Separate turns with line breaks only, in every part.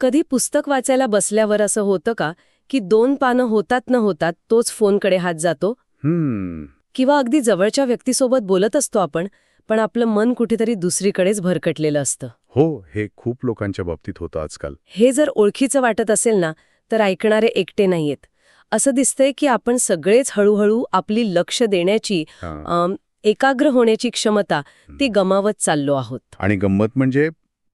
कधी पुस्तक वाचायला बसल्यावर असं होतं का की दोन पानं होतात न होतात तोच फोनकडे हात जातो?
हम्म.
किंवा अगदी जवळच्या व्यक्तीसोबत बोलत असतो आपण पण आपलं मन कुठेतरी दुसरीकडेच भरकटलेलं असतं.
हो हे खूप लोकांच्या बाबतीत होतं आजकाल.
हे जर ओळखीचं वाटत असेल ना तर ऐकणारे एकटे नाहीयेत. असं दिसतंय की आपण सगळेच हळूहळू आपली लक्ष देण्याची एकाग्र होण्याची क्षमता ती गमावत चाललो आहोत.
आणि गंमत म्हणजे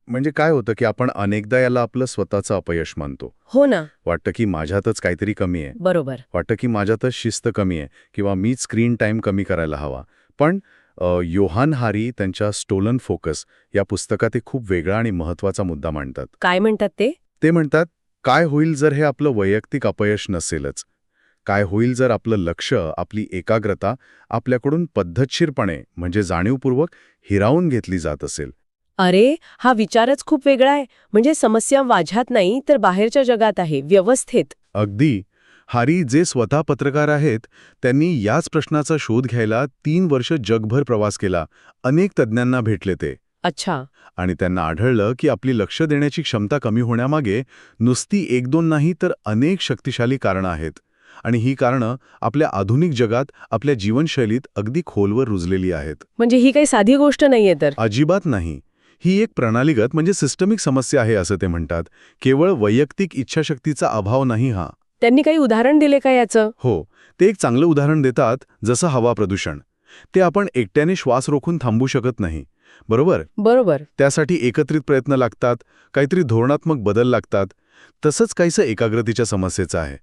म्हणजे काय होतं की आपण अनेकदा याला आपलं स्वतःचं अपयश मानतो.
हो ना.
वाटतं की माझ्यातच काहीतरी कमी आहे.
बरोबर.
वाटतं की माझ्यातच शिस्त कमी आहे किंवा मीच स्क्रीन टाईम कमी करायला हवा. पण योहान हारी त्यांच्या स्टोलन फोकस या पुस्तकात एक खूप वेगळा आणि महत्त्वाचा मुद्दा मांडतात.
काय म्हणतात ते?
ते म्हणतात काय होईल जर हे आपलं वैयक्तिक अपयश नसेलच? काय होईल जर आपलं लक्ष आपली एकाग्रता आपल्याकडून पद्धतशीरपणे म्हणजे जाणीवपूर्वक हिरावून घेतली जात असेल?
अरे हा विचारच खूप वेगळा आहे. म्हणजे समस्या माझ्यात नाही तर बाहेरच्या जगात आहे व्यवस्थेत.
अगदी. हारी जे स्वतः पत्रकार आहेत त्यांनी याच प्रश्नाचा शोध घ्यायला तीन वर्ष जगभर प्रवास केला. अनेक तज्ज्ञांना भेटले ते.
अच्छा.
आणि त्यांना आढळलं की आपली लक्ष देण्याची क्षमता कमी होण्यामागे नुसती एक दोन नाही तर अनेक शक्तिशाली कारणं आहेत. आणि ही कारणं आपल्या आधुनिक जगात आपल्या जीवनशैलीत अगदी खोलवर रुजलेली आहेत.
म्हणजे ही काही साधी गोष्ट नाहीये तर?
अजिबात नाही. ही एक प्रणालीगत म्हणजे सिस्टमिक समस्या आहे असं ते म्हणतात. केवळ वैयक्तिक इच्छाशक्तीचा अभाव नाही हा.
त्यांनी काही उदाहरण दिले का याचं?
हो. ते एक चांगलं उदाहरण देतात जसं हवा प्रदूषण. ते आपण एकट्याने श्वास रोखून थांबू शकत नाही. बरोबर?
बरोबर.
त्यासाठी एकत्रित प्रयत्न लागतात काहीतरी धोरणात्मक बदल लागतात. तसंच काहीसं एकाग्रतेच्या समस्येचं आहे.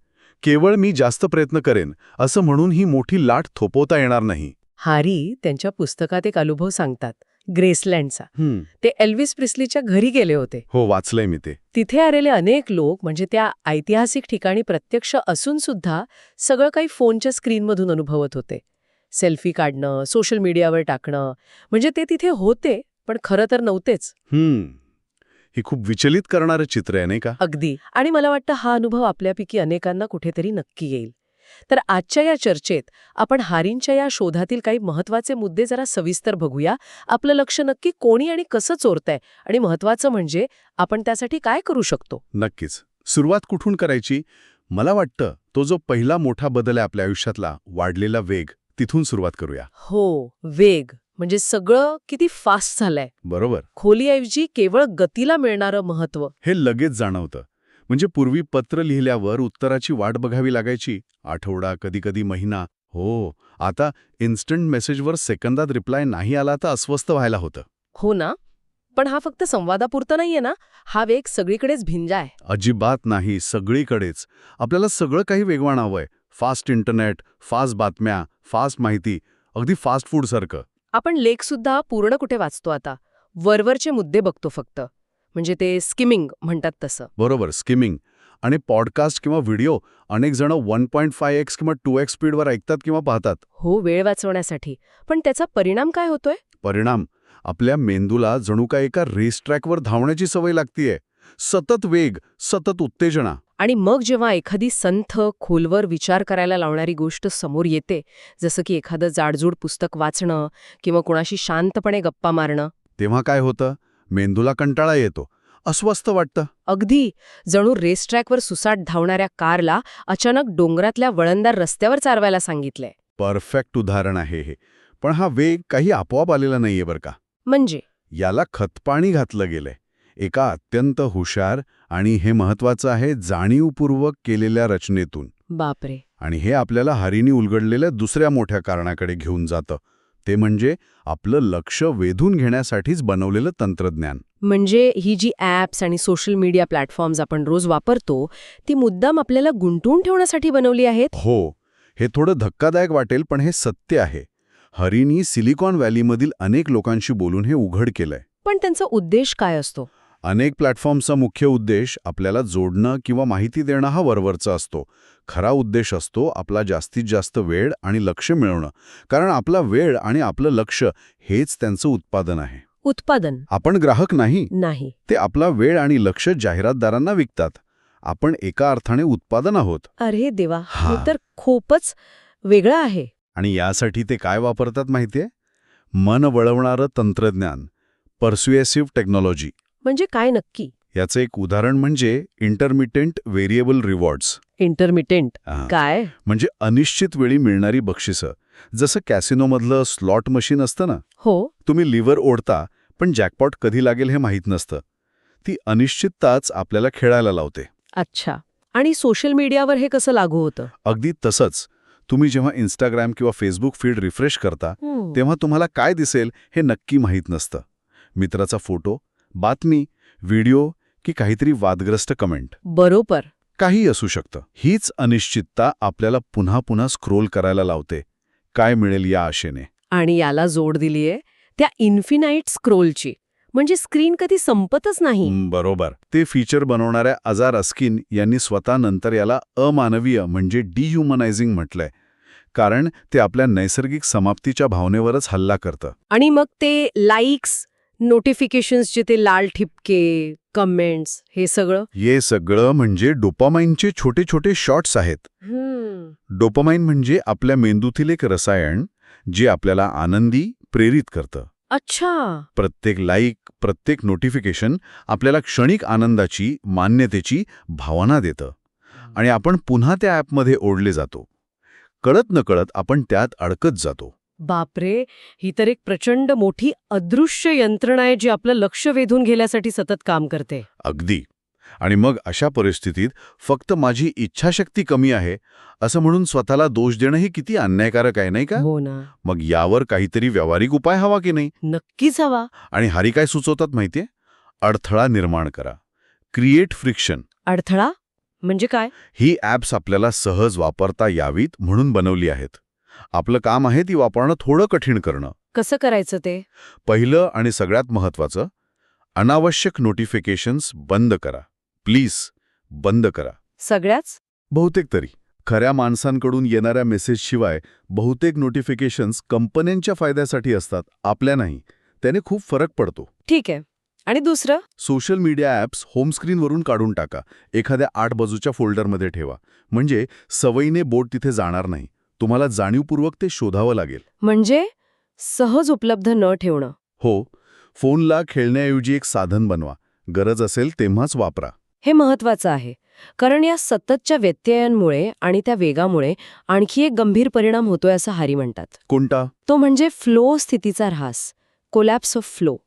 केवळ मी जास्त प्रयत्न करेन असं म्हणून ही मोठी लाट थोपवता येणार नाही.
हारी त्यांच्या पुस्तकात एक अनुभव सांगतात. ग्रेसलँडचा. ते एल्विस प्रिस्लीच्या घरी गेले होते.
हो वाचलंय मी ते.
तिथे आलेले अनेक लोक म्हणजे त्या ऐतिहासिक ठिकाणी प्रत्यक्ष असून सुद्धा सगळं काही फोनच्या स्क्रीनमधून अनुभवत होते. सेल्फी काढणं सोशल मीडियावर टाकणं म्हणजे ते तिथे होते पण खरं तर नव्हतेच.
ही खूप विचलित करणारं चित्र आहे नाही का?
अगदी. आणि मला वाटतं हा अनुभव आपल्यापैकी अनेकांना कुठेतरी नक्की येईल. तर आजच्या या चर्चेत आपण हारींच्या या शोधातील काही महत्त्वाचे मुद्दे जरा सविस्तर बघूया. आपलं लक्ष नक्की कोणी आणि कसं चोरतंय आणि महत्वाचं म्हणजे आपण त्यासाठी काय करू शकतो?
नक्कीच. सुरुवात कुठून करायची? मला वाटतं तो जो पहिला मोठा बदल आहे आपल्या आयुष्यातला वाढलेला वेग तिथून सुरुवात करूया.
हो वेग. म्हणजे सगळं किती फास्ट झालंय.
बरोबर.
खोलीऐवजी केवळ गतीला मिळणारं महत्त्व
हे लगेच जाणवतं. म्हणजे पूर्वी पत्र लिहिल्यावर उत्तराची वाट बघावी लागायची. आठवडा कधीकधी महिना. हो आता इन्स्टंट मेसेजवर सेकंदात रिप्लाय नाही आला तर अस्वस्थ व्हायला होतं.
हो ना? पण हा फक्त संवादापुरता नाहीये ना? हा वेग सगळीकडेच भिंजाय
अजिबात नाही सगळीकडेच. आपल्याला सगळं काही वेगवान हवंय. फास्ट इंटरनेट फास्ट बातम्या फास्ट माहिती. अगदी फास्ट फूडसारखं
आपण लेख सुद्धा पूर्ण कुठे वाचतो आता? वरवरचे मुद्दे बघतो फक्त. म्हणजे ते स्किमिंग म्हणतात तसं.
बरोबर स्किमिंग. आणि पॉडकास्ट किंवा व्हिडिओ अनेक जण वन पॉईंट फाय एक्स किंवा टू एक्स स्पीडवर ऐकतात किंवा पाहतात.
हो वेळ वाचवण्यासाठी. पण त्याचा परिणाम काय होतोय?
परिणाम? आपल्या मेंदूला जणू काय एका रेस ट्रॅकवर धावण्याची सवय लागतीये. सतत वेग सतत उत्तेजना.
आणि मग जेव्हा एखादी संथ खोलवर विचार करायला लावणारी गोष्ट समोर येते जसं की एखादं जाडजूड पुस्तक वाचणं किंवा कोणाशी शांतपणे गप्पा मारणं.
तेव्हा काय होतं? मेंदूला कंटाळा येतो. अस्वस्थ वाटतं.
अगदी. जणू रेसट्रॅकवर सुसाट धावणाऱ्या कारला अचानक डोंगरातल्या वळणदार रस्त्यावर चालवायला सांगितलंय.
परफेक्ट उदाहरण आहे हे. पण हा वेग काही आपोआप आलेला नाहीये बरं का.
म्हणजे?
याला खतपाणी घातलं गेलंय. एका अत्यंत हुशार आणि हे महत्वाचं आहे जाणीवपूर्वक केलेल्या रचनेतून.
बापरे.
आणि हे आपल्याला हरीने उलगडलेल्या दुसऱ्या मोठ्या कारणाकडे घेऊन जातं. ते म्हणजे आपलं लक्ष वेधून घेण्यासाठीच बनवलेलं तंत्रज्ञान.
म्हणजे ही जी ॲप्स आणि सोशल मीडिया प्लॅटफॉर्म्स आपण रोज वापरतो ती मुद्दाम आपल्याला गुंतवून ठेवण्यासाठी बनवली आहेत?
हो. हे थोडं धक्कादायक वाटेल पण हे सत्य आहे. हरीनी सिलिकॉन व्हॅलीमधील अनेक लोकांशी बोलून हे उघड केलंय.
पण त्यांचा उद्देश काय असतो?
अनेक प्लॅटफॉर्मचा मुख्य उद्देश आपल्याला जोडणं किंवा माहिती देणं हा वरवरचा असतो. खरा उद्देश असतो आपला जास्तीत जास्त वेळ आणि लक्ष मिळवणं. कारण आपला वेळ आणि आपलं लक्ष हेच त्यांचं उत्पादन आहे.
उत्पादन.
आपण ग्राहक नाही.
नाही.
ते आपला वेळ आणि लक्ष जाहिरातदारांना विकतात. आपण एका अर्थाने उत्पादन आहोत.
अरे देवा
हा.
हे तर खूपच वेगळं आहे.
आणि यासाठी ते काय वापरतात माहितीये? मन वळवणारं तंत्रज्ञान पर्स्युएसिव्ह टेक्नॉलॉजी
म्हणजे काय नक्की?
याचं एक उदाहरण म्हणजे इंटरमिटेंट व्हेरिएबल रिवॉर्ड्स
इंटरमिटेंट काय?
म्हणजे अनिश्चित वेळी मिळणारी बक्षिसं. जसं कॅसिनोमधलं स्लॉट मशीन असतं ना?
हो.
तुम्ही लिव्हर ओढता पण जॅकपॉट कधी लागेल हे माहीत नसतं. ती अनिश्चितताच आपल्याला खेळायला लावते.
अच्छा. आणि सोशल मीडियावर हे कसं लागू होतं?
अगदी तसंच. तुम्ही जेव्हा इंस्टाग्राम किंवा फेसबुक फीड रिफ्रेश करता तेव्हा तुम्हाला काय दिसेल हे नक्की माहीत नसतं. मित्राचा फोटो बातमी व्हिडिओ की काहीतरी वादग्रस्त कमेंट.
बरोबर.
काही असू शकतं. हीच अनिश्चितता आपल्याला पुन्हा पुन्हा स्क्रोल करायला लावते. काय मिळेल या आशेने?
आणि याला जोड दिलीये त्या इन्फिनाईट स्क्रोलची. म्हणजे स्क्रीन कधी संपतच नाही.
बरोबर. ते फीचर बनवणाऱ्या अजार अस्किन यांनी स्वतः नंतर याला अमानवीय म्हणजे डिह्युमनायझिंग म्हटलंय. कारण ते आपल्या नैसर्गिक समाप्तीच्या भावनेवरच हल्ला करतं.
आणि मग ते लाईक्स नोटिफिकेशन्सचे ते लाल ठिपके कमेंट्स हे सगळं?
हे सगळं म्हणजे डोपामाइनचे छोटे छोटे शॉट्स आहेत डोपामाइन म्हणजे आपल्या मेंदूतील एक रसायन जे आपल्याला आनंदी प्रेरित करतं.
अच्छा.
प्रत्येक लाईक प्रत्येक नोटिफिकेशन आपल्याला क्षणिक आनंदाची मान्यतेची भावना देतं. आणि आपण पुन्हा त्या ॲपमध्ये ओढले जातो. कळत नकळत आपण त्यात अडकत जातो.
बापरे ही तर एक प्रचंड मोठी अदृश्य यंत्रणा आहे जी आपलं लक्ष वेधून घेण्यासाठी सतत काम करते.
अगदी. आणि मग अशा परिस्थितीत फक्त माझी इच्छाशक्ती कमी आहे असं म्हणून स्वतःला दोष देणंही किती अन्यायकारक आहे नाही का?
हो ना.
मग यावर काहीतरी व्यावहारिक उपाय हवा की नाही?
नक्कीच हवा.
आणि हरी काय सुचवतात माहितीये? अडथळा निर्माण करा. क्रिएट फ्रिक्शन
अडथळा? म्हणजे काय?
ही ॲप्स आपल्याला सहज वापरता यावीत म्हणून बनवली आहेत. आपलं काम आहे ती वापरणं थोडं कठीण करणं.
कसं करायचं ते?
पहिलं आणि सगळ्यात महत्त्वाचं अनावश्यक नोटिफिकेशन्स बंद करा. प्लीज बंद करा.
सगळ्याच?
बहुतेक तरी. खऱ्या माणसांकडून येणाऱ्या मेसेजशिवाय बहुतेक नोटिफिकेशन्स कंपन्यांच्या फायद्यासाठी असतात आपल्या नाही. त्याने खूप फरक पडतो.
ठीक आहे. आणि दुसरं?
सोशल मीडिया ॲप्स होमस्क्रीनवरून काढून टाका. एखाद्या आठ बाजूच्या फोल्डरमध्ये ठेवा. म्हणजे सवयीने बोट तिथे जाणार नाही. तुम्हाला जाणीवपूर्वक ते शोधावं लागेल.
म्हणजे सहज उपलब्ध न ठेवणं.
हो फोनला खेळण्याऐवजी एक साधन बनवा. गरज असेल तेव्हाच वापरा.
हे महत्वाचं आहे कारण या सततच्या व्यत्ययांमुळे आणि त्या वेगामुळे आणखी एक गंभीर परिणाम होतोय असं हारी म्हणतात.
कोणता?
तो म्हणजे फ्लो स्थितीचा ऱ्हास कोलॅप्स ऑफ फ्लो.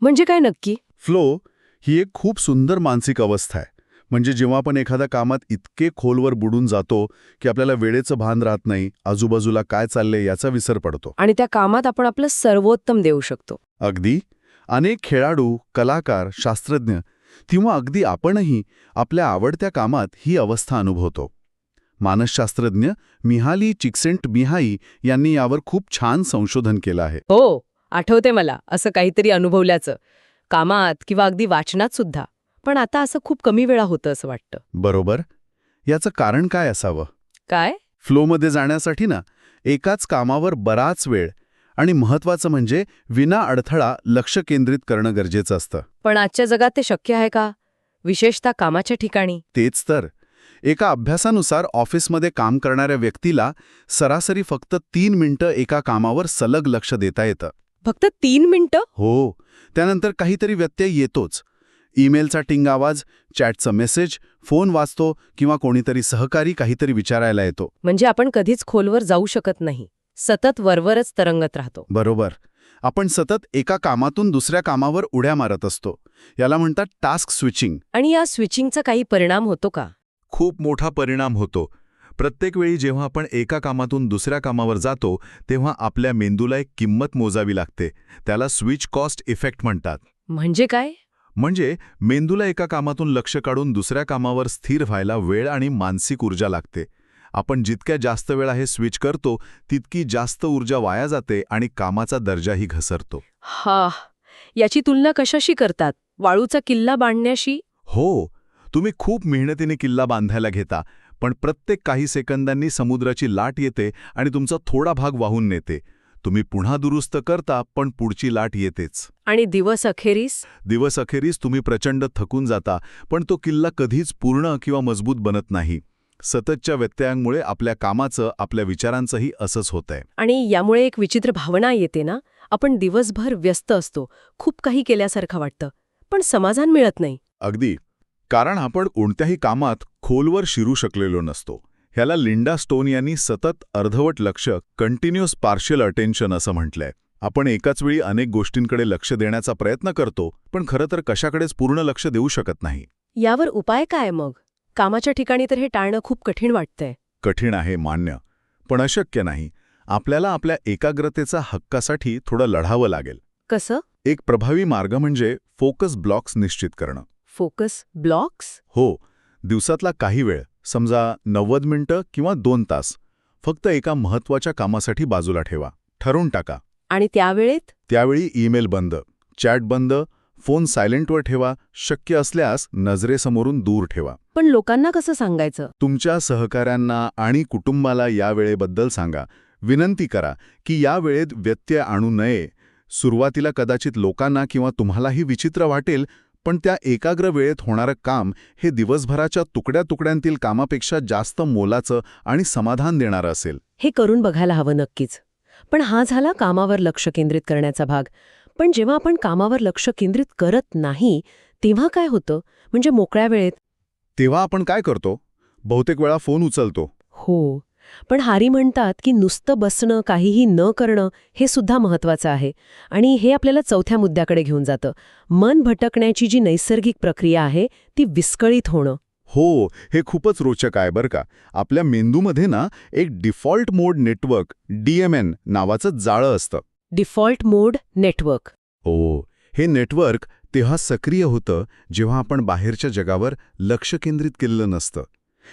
म्हणजे काय नक्की?
फ्लो ही एक खूप सुंदर मानसिक अवस्था आहे. म्हणजे जेव्हा आपण एखाद्या कामात इतके खोलवर बुडून जातो की आपल्याला वेळेचं भान राहत नाही आजूबाजूला काय चाललंय याचा विसर पडतो.
आणि त्या कामात आपण आपलं सर्वोत्तम देऊ शकतो.
अगदी. अनेक खेळाडू कलाकार शास्त्रज्ञ किंवा अगदी आपणही आपल्या आवडत्या कामात ही अवस्था अनुभवतो. मानसशास्त्रज्ञ मिहाली चिक्सेंट मिहाई यांनी यावर खूप छान संशोधन केलं आहे.
हो आठवते मला असं काहीतरी अनुभवल्याचं. कामात किंवा अगदी वाचनात सुद्धा. पण आता असं खूप कमी वेळा होतं असं वाटतं.
बरोबर. याचं कारण काय असावं?
काय?
फ्लोमध्ये जाण्यासाठी ना एकाच कामावर बराच वेळ आणि महत्वाचं म्हणजे विना अडथळा लक्ष केंद्रित करणं गरजेचं असतं.
पण आजच्या जगात ते शक्य आहे का? विशेषतः कामाच्या ठिकाणी.
तेच तर. एका अभ्यासानुसार ऑफिसमध्ये काम करणाऱ्या व्यक्तीला सरासरी फक्त तीन मिनिटं एका कामावर सलग लक्ष देता येतं.
फक्त तीन मिनिटं?
हो. त्यानंतर काहीतरी व्यत्यय येतोच. ईमेलचा टिंग आवाज चॅटचं मेसेज फोन वाचतो किंवा कोणीतरी सहकारी काहीतरी विचारायला येतो.
म्हणजे आपण कधीच खोलवर जाऊ शकत नाही. सतत वरवरच तरंगत राहतो.
बरोबर. आपण सतत एका कामातून दुसऱ्या कामावर उड्या मारत असतो. याला म्हणतात टास्क स्विचिंग.
आणि या स्विचिंगचा काही परिणाम होतो का?
खूप मोठा परिणाम होतो. प्रत्येक वेळी जेव्हा आपण एका कामातून दुसऱ्या कामावर जातो तेव्हा आपल्या मेंदूला एक किंमत मोजावी लागते. त्याला स्विच कॉस्ट इफेक्ट म्हणतात.
म्हणजे काय?
म्हणजे मेंदूला एका कामातून लक्ष काढून दुसऱ्या कामावर स्थिर व्हायला वेळ आणि मानसिक ऊर्जा लागते. आपण जितक्या जास्त वेळा हे स्विच करतो तितकी जास्त ऊर्जा वाया जाते आणि कामाचा दर्जाही घसरतो.
हा याची तुलना कशाशी करतात? वाळूचा किल्ला बांधण्याशी?
हो तुम्ही खूप मेहनतीने किल्ला बांधायला घेता पण प्रत्येक काही सेकंदांनी समुद्राची लाट येते आणि तुमचा थोडा भाग वाहून नेते. तुम्ही पुन्हा दुरुस्त करता पण पुढची लाट येतेच.
आणि दिवस अखेरीस?
दिवस अखेरीस तुम्ही प्रचंड थकून जाता पण तो किल्ला कधीच पूर्ण किंवा मजबूत बनत नाही. सततच्या व्यत्ययांमुळे आपल्या कामाचं आपल्या विचारांचंही असंच होतंय.
आणि यामुळे एक विचित्र भावना येते ना? आपण दिवसभर व्यस्त असतो खूप काही केल्यासारखं वाटतं पण समाधान मिळत नाही.
अगदी. कारण आपण कोणत्याही कामात खोलवर शिरू शकलेलो नसतो. ह्याला लिंडा स्टोन यांनी सतत अर्धवट लक्ष कंटिन्युअस पार्शियल अटेन्शन असं म्हटलंय. आपण एकाच वेळी अनेक गोष्टींकडे लक्ष देण्याचा प्रयत्न करतो पण खरं तर कशाकडेच पूर्ण लक्ष देऊ शकत नाही.
यावर उपाय काय मग? कामाच्या ठिकाणी तर हे टाळणं खूप कठीण वाटतंय.
कठीण आहे मान्य. पण अशक्य नाही. आपल्याला आपल्या एकाग्रतेचा हक्कासाठी थोडं लढावं लागेल.
कसं?
एक प्रभावी मार्ग म्हणजे फोकस ब्लॉक्स निश्चित करणं.
Focus blocks?
हो. दिवसातला काही वेळ. समजा नव्वद मिनिटं किंवा दोन तास फक्त एका महत्त्वाच्या कामासाठी बाजूला ठेवा. ठरवून टाका.
आणि त्यावेळेत?
त्यावेळी ईमेल बंद चॅट बंद फोन सायलेंटवर ठेवा शक्य असल्यास नजरेसमोरून दूर ठेवा.
पण लोकांना कसं सांगायचं?
तुमच्या सहकाऱ्यांना आणि कुटुंबाला या वेळेबद्दल सांगा. विनंती करा की या वेळेत व्यत्यय आणू नये. सुरुवातीला कदाचित लोकांना किंवा तुम्हालाही विचित्र वाटेल पण त्या एकाग्र वेळेत होणारं काम हे दिवसभराच्या तुकड्या तुकड्यांतील कामापेक्षा जास्त मोलाचं आणि समाधान देणारं असेल.
हे करून बघायला हवं नक्कीच. पण हा झाला कामावर लक्ष केंद्रित करण्याचा भाग. पण जेव्हा आपण कामावर लक्ष केंद्रित करत नाही तेव्हा काय होतं? म्हणजे मोकळ्या वेळेत?
तेव्हा आपण काय करतो? बहुतेक वेळा फोन उचलतो.
हो. पण हारी म्हणतात की नुसतं बसणं काहीही न करणं हे सुद्धा महत्वाचं आहे. आणि हे आपल्याला चौथ्या मुद्द्याकडे घेऊन जातं. मन भटकण्याची जी नैसर्गिक प्रक्रिया आहे ती विस्कळीत होणं.
हो हे खूपच रोचक आहे बरं का. आपल्या मेंदूमध्ये ना एक डिफॉल्ट मोड नेटवर्क डीएमएन नावाचं जाळं असतं.
Default mode network.
हो हे नेटवर्क तेव्हा सक्रिय होतं जेव्हा आपण बाहेरच्या जगावर लक्ष केंद्रित केलेलं नसतं.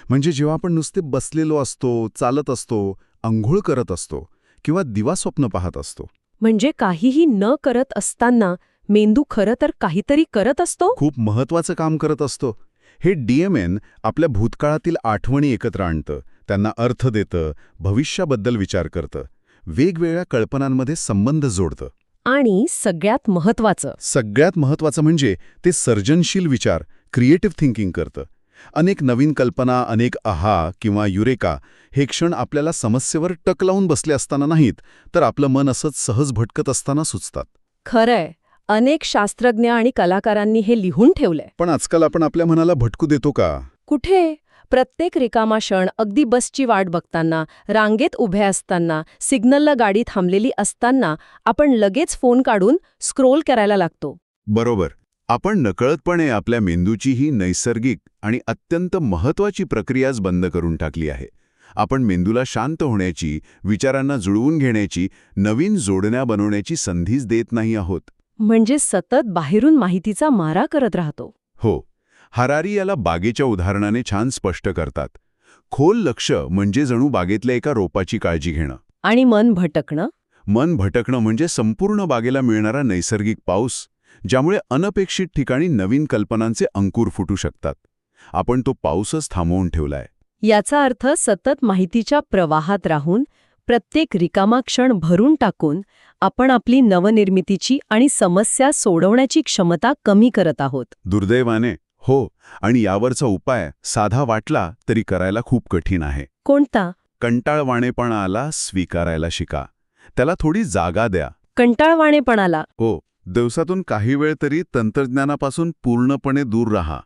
म्हणजे जेव्हा आपण नुसते बसलेलो असतो चालत असतो अंघोळ करत असतो किंवा दिवा स्वप्न पाहत असतो.
म्हणजे काहीही न करत असताना मेंदू खरं तर काहीतरी करत असतो?
खूप महत्वाचं काम करत असतो. हे डीएमएन आपल्या भूतकाळातील आठवणी एकत्र आणतं त्यांना अर्थ देतं भविष्याबद्दल विचार करतं वेगवेगळ्या कल्पनांमध्ये संबंध जोडतं.
आणि सगळ्यात महत्वाचं
सगळ्यात महत्वाचं म्हणजे ते सर्जनशील विचार क्रिएटिव्ह थिंकिंग करतं. अनेक नवीन कल्पना अनेक आहा किंवा युरेका हे क्षण आपल्याला समस्येवर टक लावून बसले असताना नाहीत तर आपलं मन असंच सहज भटकत असताना सुचतात.
खरंय. अनेक शास्त्रज्ञ आणि कलाकारांनी हे लिहून ठेवलंय.
पण आजकाल आपण आपल्या मनाला भटकू देतो का?
कुठे? प्रत्येक रिकामा क्षण अगदी बसची वाट बघताना रांगेत उभे असताना सिग्नलला गाडी थांबलेली असताना आपण लगेच फोन काढून स्क्रोल करायला लागतो.
बरोबर. आपण नकळतपणे आपल्या मेंदूची ही नैसर्गिक आणि अत्यंत महत्वाची प्रक्रियाच बंद करून टाकली आहे. आपण मेंदूला शांत होण्याची विचारांना जुळवून घेण्याची नवीन जोडण्या बनवण्याची संधीच देत नाही आहोत.
म्हणजे सतत बाहेरून माहितीचा मारा करत राहतो.
हो. हरारी याला बागेच्या उदाहरणाने छान स्पष्ट करतात. खोल लक्ष म्हणजे जणू बागेतल्या एका रोपाची काळजी घेणं.
आणि मन भटकणं?
मन भटकणं म्हणजे संपूर्ण बागेला मिळणारा नैसर्गिक पाऊस ज्यामुळे अनपेक्षित ठिकाणी नवीन कल्पनांचे अंकुर फुटू शकतात. आपण तो पाऊसच थांबवून ठेवलाय.
याचा अर्थ सतत माहितीच्या प्रवाहात राहून प्रत्येक रिकामा क्षण भरून टाकून आपण आपली नवनिर्मितीची आणि समस्या सोडवण्याची क्षमता कमी करत आहोत.
दुर्दैवाने हो आणि यावरचा उपाय साधा वाटला तरी करायला खूप कठीण आहे.
कोणता?
कंटाळवाणेपणाला स्वीकारायला शिका. त्याला थोडी जागा द्या.
कंटाळवाणेपणाला.
हो दिवसातून काही वेळ तरी तंत्रज्ञानापासून पूर्णपणे दूर राहा.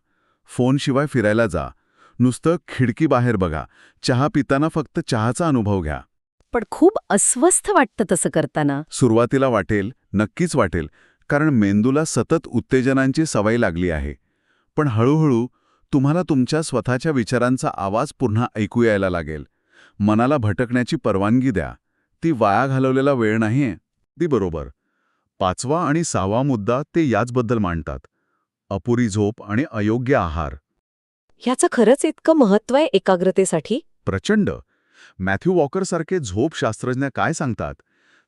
फोनशिवाय फिरायला जा. नुसतं खिडकी बाहेर बघा. चहा पिताना फक्त चहाचा अनुभव घ्या.
पण खूप अस्वस्थ वाटतं तसं करताना.
सुरुवातीला वाटेल नक्कीच वाटेल कारण मेंदूला सतत उत्तेजनांची सवय लागली आहे. पण हळूहळू तुम्हाला तुमच्या स्वतःच्या विचारांचा आवाज पुन्हा ऐकू यायला लागेल. मनाला भटकण्याची परवानगी द्या. ती वाया घालवलेला वेळ नाहीये. ती बरोबर. पाचवा आणि सहावा मुद्दा ते याचबद्दल मांडतात. अपुरी झोप आणि अयोग्य आहार.
ह्याचं खरंच इतकं महत्त्व आहे एकाग्रतेसाठी?
प्रचंड. मॅथ्यू वॉकरसारखे झोप शास्त्रज्ञ काय सांगतात?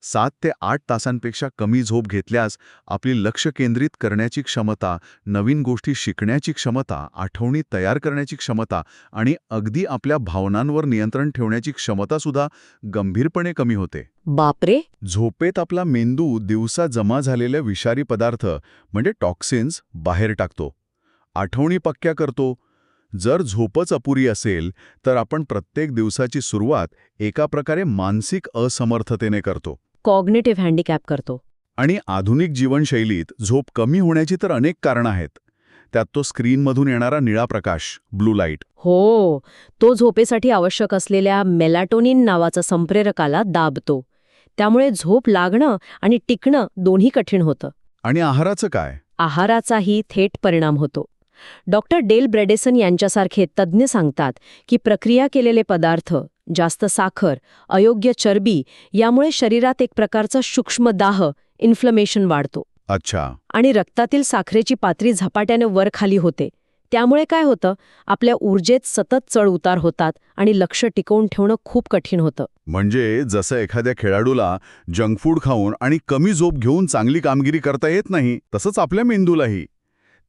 सात ते आठ तासांपेक्षा कमी झोप घेतल्यास आपली लक्ष केंद्रित करण्याची क्षमता नवीन गोष्टी शिकण्याची क्षमता आठवणी तयार करण्याची क्षमता आणि अगदी आपल्या भावनांवर नियंत्रण ठेवण्याची क्षमतासुद्धा गंभीरपणे कमी होते.
बापरे!
झोपेत आपला मेंदू दिवसा जमा झालेले विषारी पदार्थ म्हणजे टॉक्सिन्स बाहेर टाकतो. आठवणी पक्क्या करतो. जर झोपच अपुरी असेल तर आपण प्रत्येक दिवसाची सुरुवात एका प्रकारे मानसिक असमर्थतेने करतो.
कॉग्नेटिव्ह हँडिकॅप करतो.
आणि आधुनिक जीवनशैलीत झोप कमी होण्याची तर अनेक कारणं आहेत. त्यात तो स्क्रीनमधून येणारा निळा प्रकाश ब्लू लाइट.
हो तो झोपेसाठी आवश्यक असलेल्या मेलॅटोनिन नावाचा संप्रेरकाला दाबतो. त्यामुळे झोप लागणं आणि टिकणं दोन्ही कठीण होतं.
आणि आहाराचं काय?
आहाराचाही थेट परिणाम होतो. डॉक्टर डेल ब्रेडेसन यांच्यासारखे तज्ज्ञ सांगतात की प्रक्रिया केलेले पदार्थ जास्त साखर अयोग्य चरबी यामुळे शरीरात एक प्रकारचा सूक्ष्म दाह इन्फ्लमेशन वाढतो.
अच्छा.
आणि रक्तातील साखरेची पातळी झपाट्याने वर खाली होते. त्यामुळे काय होतं? आपल्या ऊर्जेत सतत चढ उतार होतात आणि लक्ष टिकवून ठेवणं खूप कठीण होतं.
म्हणजे जसं एखाद्या खेळाडूला जंक फूड खाऊन आणि कमी झोप घेऊन चांगली कामगिरी करता येत नाही तसंच आपल्या मेंदूलाही.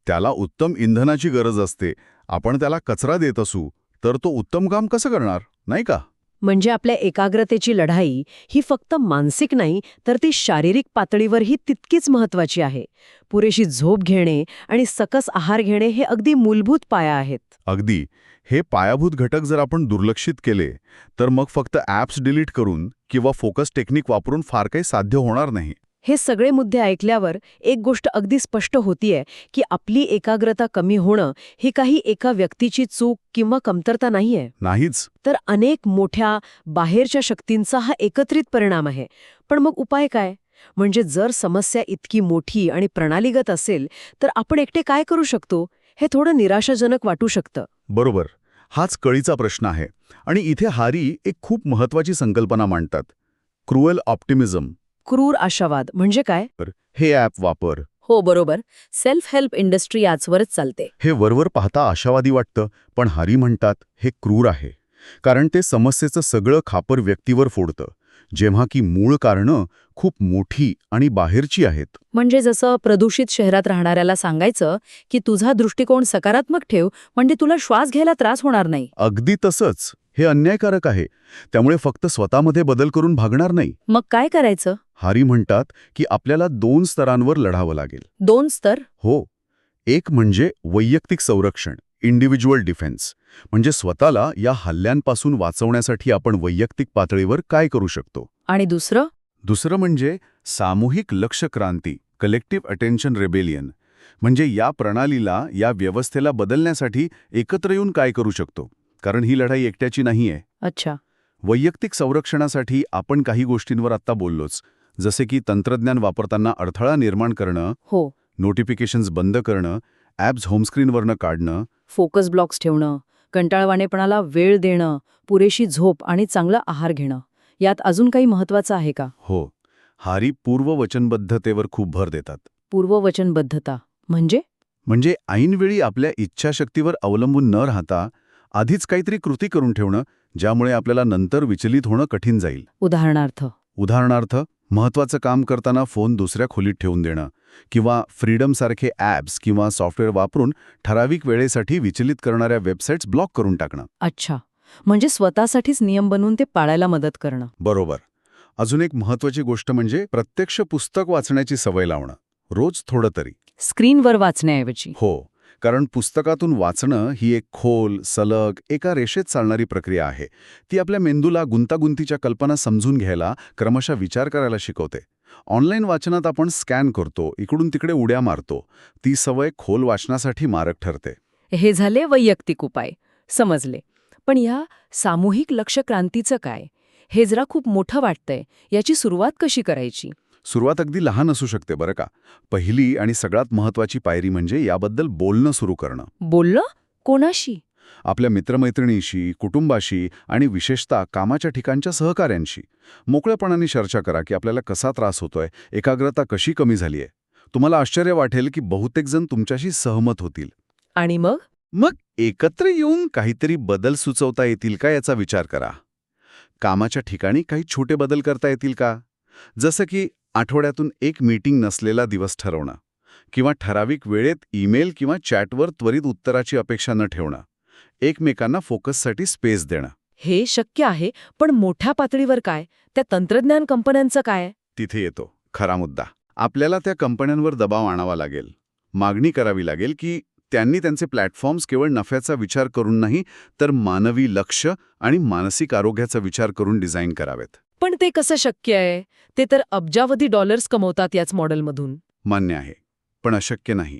त्याला उत्तम इंधनाची गरज असते. आपण त्याला कचरा देत असू तर तो उत्तम काम कसं करणार नाही का?
म्हणजे आपल्या एकाग्रतेची लढाई ही फक्त मानसिक नाही तर ती शारीरिक पातळीवरही तितकीच महत्वाची आहे. पुरेशी झोप घेणे आणि सकस आहार घेणे हे अगदी मूलभूत पाया आहेत.
अगदी. हे पायाभूत घटक जर आपण दुर्लक्षित केले तर मग फक्त ॲप्स डिलीट करून किंवा फोकस टेक्निक वापरून फार काही साध्य होणार नाही.
हे सगळे मुद्दे ऐकल्यावर एक गोष्ट अगदी स्पष्ट होतीये की आपली एकाग्रता कमी होणं ही काही एका व्यक्तीची चूक किंवा कमतरता नाहीये.
नाहीच.
तर अनेक मोठ्या बाहेरच्या शक्तींचा हा एकत्रित परिणाम आहे. पण मग उपाय काय? म्हणजे जर समस्या इतकी मोठी आणि प्रणालीगत असेल तर आपण एकटे काय करू शकतो? हे थोडं निराशाजनक वाटू शकतं.
बरोबर. हाच कळीचा प्रश्न आहे. आणि इथे हारी एक खूप महत्वाची संकल्पना मांडतात. Cruel optimism.
क्रूर आशावाद म्हणजे काय?
हे ॲप वापर.
हो बरोबर. सेल्फ हेल्प इंडस्ट्री याचवरच चालते.
हे वरवर पाहता आशावादी वाटतं पण हारी म्हणतात हे क्रूर आहे. कारण ते समस्येचं सगळं खापर व्यक्तीवर फोडतं. जेव्हा की मूळ कारणं खूप मोठी आणि बाहेरची आहेत.
म्हणजे जसं प्रदूषित शहरात राहणाऱ्याला सांगायचं की तुझा दृष्टिकोन सकारात्मक ठेव म्हणजे तुला श्वास घ्यायला त्रास होणार नाही.
अगदी तसंच. हे अन्यायकारक आहे. त्यामुळे फक्त स्वतःमध्ये बदल करून भागणार नाही.
मग काय करायचं?
हारी म्हणतात की आपल्याला दोन स्तरांवर लढावं लागेल.
दोन स्तर?
हो. एक म्हणजे वैयक्तिक संरक्षण इंडिव्हिज्युअल डिफेन्स म्हणजे स्वतःला या हल्ल्यांपासून वाचवण्यासाठी आपण वैयक्तिक पातळीवर काय करू शकतो?
आणि दुसरं?
दुसरं म्हणजे सामूहिक लक्ष क्रांती कलेक्टिव्ह अटेन्शन रेबेलियन म्हणजे या प्रणालीला या व्यवस्थेला बदलण्यासाठी एकत्र येऊन काय करू शकतो? कारण ही लढाई एकट्याची नाहीये.
अच्छा.
वैयक्तिक संरक्षणासाठी आपण काही गोष्टींवर आत्ता बोललोच. जसे की तंत्रज्ञान वापरताना अडथळा निर्माण करणं
हो.
नोटिफिकेशन्स बंद करणं ॲप्स होमस्क्रीनवरनं काढणं.
फोकस ब्लॉक्स ठेवणं कंटाळवाणेपणाला वेळ देणं पुरेशी झोप आणि चांगला आहार घेणं. यात अजून काही महत्वाचं आहे का?
हो. हारी पूर्ववचनबद्धतेवर खूप भर देतात.
पूर्ववचनबद्धता म्हणजे?
म्हणजे ऐनवेळी आपल्या इच्छाशक्तीवर अवलंबून न राहता आधीच काहीतरी कृती करून ठेवणं ज्यामुळे आपल्याला नंतर विचलित होणं कठीण जाईल.
उदाहरणार्थ?
उदाहरणार्थ महत्वाचं काम करताना फोन दुसऱ्या खोलीत ठेवून देणं किंवा फ्रीडमसारखे ॲप्स किंवा सॉफ्टवेअर वापरून ठराविक वेळेसाठी विचलित करणाऱ्या वेबसाईट्स ब्लॉक करून टाकणं.
अच्छा. म्हणजे स्वतःसाठीच नियम बनवून ते पाळायला मदत करणं.
बरोबर. अजून एक महत्वाची गोष्ट म्हणजे प्रत्यक्ष पुस्तक वाचण्याची सवय लावणं. रोज थोडं तरी.
स्क्रीनवर वाचण्याऐवजी.
हो. कारण पुस्तकातून वाचणं ही एक खोल सलग एका रेषेत चालणारी प्रक्रिया आहे. ती आपल्या मेंदूला गुंतागुंतीच्या कल्पना समजून घ्यायला क्रमशः विचार करायला शिकवते. ऑनलाईन वाचनात आपण स्कॅन करतो इकडून तिकडे उड्या मारतो. ती सवय खोल वाचनासाठी मारक ठरते.
हे झाले वैयक्तिक उपाय. समजले. पण या सामूहिक लक्ष क्रांतीचं काय? हे जरा खूप मोठं वाटतंय. याची सुरुवात कशी करायची?
सुरुवात अगदी लहान असू शकते बरं का. पहिली आणि सगळ्यात महत्वाची पायरी म्हणजे याबद्दल बोलणं सुरू करणं.
बोललं कोणाशी?
आपल्या मित्रमैत्रिणीशी कुटुंबाशी आणि विशेषतः कामाच्या ठिकाणच्या सहकाऱ्यांशी. मोकळेपणाने चर्चा करा की आपल्याला कसा त्रास होतोय एकाग्रता कशी कमी झालीय. तुम्हाला आश्चर्य वाटेल की बहुतेक जण तुमच्याशी सहमत होतील.
आणि मग?
मग एकत्र येऊन काहीतरी बदल सुचवता येतील का याचा विचार करा. कामाच्या ठिकाणी काही छोटे बदल करता येतील का? जसं की आठवड्यातून एक मीटिंग नसलेला दिवस ठरवणं किंवा ठराविक वेळेत ईमेल किंवा चॅटवर त्वरित उत्तराची अपेक्षा न ठेवणं एकमेकांना फोकससाठी स्पेस देणं.
हे शक्य आहे पण मोठ्या पातळीवर काय? त्या तंत्रज्ञान कंपन्यांचं काय?
तिथे येतो. खरा मुद्दा. आपल्याला त्या कंपन्यांवर दबाव आणावा लागेल. मागणी करावी लागेल की त्यांनी त्यांचे प्लॅटफॉर्म्स केवळ नफ्याचा विचार करून नाही तर मानवी लक्ष आणि मानसिक आरोग्याचा विचार करून डिझाईन करावेत.
पण ते कसं शक्य आहे? ते तर अब्जावधी डॉलर्स कमवतात याच मॉडेलमधून.
मान्य आहे पण अशक्य नाही.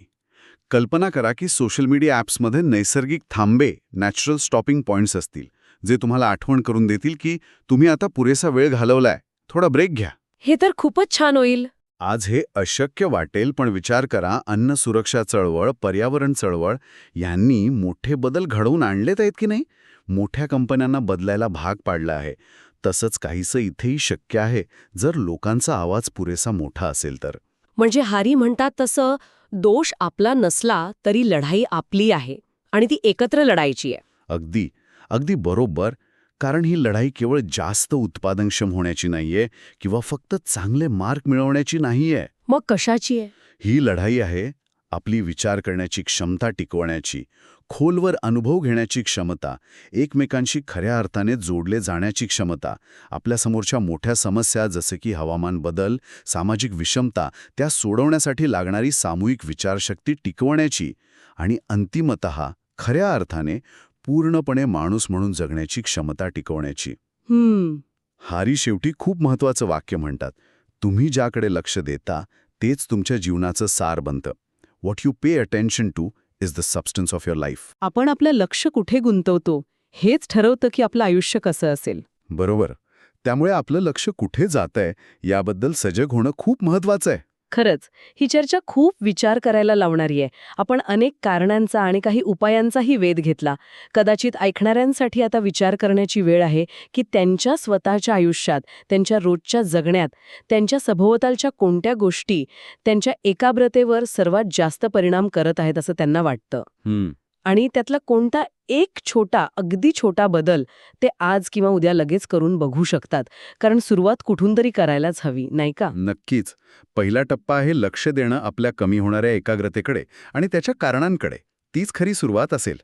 कल्पना करा की सोशल मीडिया ॲप्समध्ये नैसर्गिक थांबे नॅचरल स्टॉपिंग पॉइंट्स असतील जे तुम्हाला आठवण करून देतील की तुम्ही आता पुरेसा वेळ घालवलाय. थोडा ब्रेक घ्या.
हे तर खूपच छान होईल.
आज हे अशक्य वाटेल पण विचार करा अन्न सुरक्षा चळवळ पर्यावरण चळवळ यांनी मोठे बदल घडवून आणलेत आहेत की नाही? मोठ्या कंपन्यांना बदलायला भाग पाडला आहे. तसंच काहीसं इथेही शक्य आहे जर लोकांचा आवाज पुरेसा मोठा असेल तर.
म्हणजे हारी म्हणतात तसं दोष आपला नसला तरी लढाई आपली आहे आणि ती एकत्र लढायची आहे.
अगदी अगदी बरोबर कारण ही लढाई केवळ जास्त उत्पादनक्षम होण्याची नाहीये किंवा फक्त चांगले मार्क मिळवण्याची नाहीये.
मग कशाची आहे?
ही लढाई आहे आपली विचार करण्याची क्षमता टिकवण्याची खोलवर अनुभव घेण्याची क्षमता एकमेकांशी खऱ्या अर्थाने जोडले जाण्याची क्षमता आपल्यासमोरच्या मोठ्या समस्या जसे की हवामान बदल सामाजिक विषमता त्या सोडवण्यासाठी लागणारी सामूहिक विचारशक्ती टिकवण्याची आणि अंतिमतः खऱ्या अर्थाने पूर्णपणे माणूस म्हणून जगण्याची क्षमता टिकवण्याची. हारी शेवटी खूप महत्वाचं वाक्य म्हणतात. तुम्ही ज्याकडे लक्ष देता तेच तुमच्या जीवनाचं सार बनतं. What you pay attention to is the substance of your life
आपण आपलं लक्ष कुठे गुंतवतो हेच ठरवतं की आपलं आयुष्य कसं असेल.
बरोबर. त्यामुळे आपलं लक्ष कुठे जातंय याबद्दल सजग होणं खूप महत्वाचं आहे.
खरंच ही चर्चा खूप विचार करायला लावणारी आहे. आपण अनेक कारणांचा आणि काही उपायांचाही वेध घेतला. कदाचित ऐकणाऱ्यांसाठी आता विचार करण्याची वेळ आहे की त्यांच्या स्वतःच्या आयुष्यात त्यांच्या रोजच्या जगण्यात त्यांच्या सभोवतालच्या कोणत्या गोष्टी त्यांच्या एकाग्रतेवर सर्वात जास्त परिणाम करत आहेत असं त्यांना वाटतं. आणि त्यातला कोणता एक छोटा अगदी छोटा बदल ते आज किंवा उद्या लगेच करून बघू शकतात. कारण सुरुवात कुठून तरी करायलाच हवी नाही का?
नक्कीच. पहिला टप्पा आहे लक्ष देणं आपल्या कमी होणाऱ्या एकाग्रतेकडे आणि त्याच्या कारणांकडे. तीच खरी सुरुवात असेल.